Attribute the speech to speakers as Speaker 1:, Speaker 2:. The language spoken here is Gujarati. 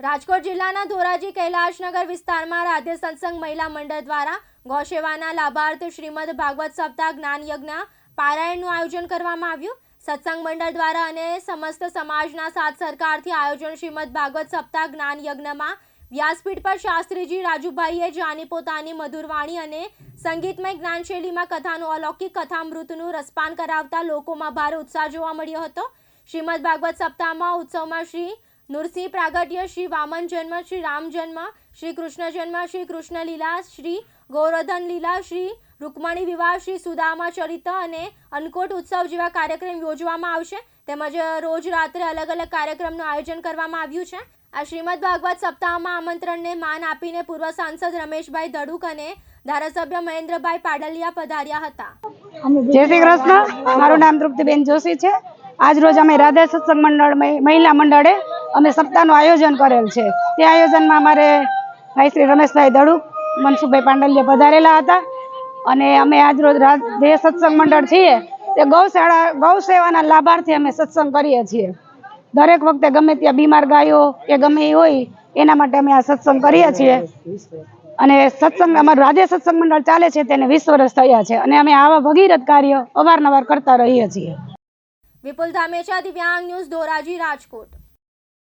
Speaker 1: રાજકોટ જિલ્લાના ધોરાજી કૈલાશનગર વિસ્તારમાં રાધે સત્સંગ મહિલા મંડળ દ્વારા ગૌસેવાના લાભાર્થ શ્રીમદ ભાગવત સપ્તાહ જ્ઞાન યજ્ઞ પારાયણનું આયોજન કરવામાં આવ્યું. સત્સંગ મંડળ દ્વારા અને સમસ્ત સમાજના સાથ સરકારથી આયોજન શ્રીમદ ભાગવત સપ્તાહ જ્ઞાન યજ્ઞમાં વ્યાસપીઠ પર શાસ્ત્રીજી રાજુભાઈએ જાની પોતાની મધુરવાણી અને સંગીતમય જ્ઞાનશૈલીમાં કથાનું અલૌકિક કથામૃતનું રસપાન કરાવતા લોકોમાં ભારે ઉત્સાહ જોવા મળ્યો હતો. શ્રીમદ ભાગવત સપ્તાહમાં ઉત્સવમાં શ્રી નૃસિંહ પ્રાગટ્ય, શ્રી વામન જન્મ, શ્રી રામ જન્મ, શ્રી કૃષ્ણ જન્મ, શ્રી કૃષ્ણ લીલા, શ્રી ગૌરધન લીલા, શ્રી રૂકમણી વિવાહ, શ્રી સુદામા ચરિત અને અન્નકોટ ઉત્સવ જેવા કાર્યક્રમ યોજવામાં આવશે. તેમજ રોજ રાત્રે અલગ અલગ કાર્યક્રમનું આયોજન કરવામાં આવ્યું છે. આ શ્રીમદ ભાગવત સપ્તાહમાં આમંત્રણને માન આપીને પૂર્વ સાંસદ રમેશભાઈ ધડુક અને ધારાસભ્ય મહેન્દ્રભાઈ પાડલિયા પધાર્યા હતા.
Speaker 2: જય શ્રી કૃષ્ણ. મારું નામ તૃપ્તિબેન જોશી છે. આજ રોજ અમે રાધા સત્સંગ મંડળ મહિલા મંડળે અમે સપ્તાહનું આયોજન કરેલ છે. તે આયોજનમાં અમારે ભાઈ શ્રી રમેશભાઈ દડુ, મનસુખભાઈ પાંડલિયા પધારેલા હતા. અને અમે આજ જે સત્સંગ મંડળ છીએ, તે ગૌશાળા ગૌ સેવાના લાભાર્થી અમે સત્સંગ કરીએ છીએ. દરેક વખતે ગમે ત્યાં બીમાર ગાયો કે ગમે એ હોય, એના માટે અમે આ સત્સંગ કરીએ છીએ. અને સત્સંગ, અમારું રાજ્ય સત્સંગ મંડળ ચાલે છે, તેને વીસ વર્ષ થયા છે. અને અમે આવા ભગીરથ કાર્ય અવારનવાર કરતા રહીએ છીએ.
Speaker 1: વિપુલ ધામેચા દિવ્યાંગ ન્યૂઝ, ધોરાજી, રાજકોટ.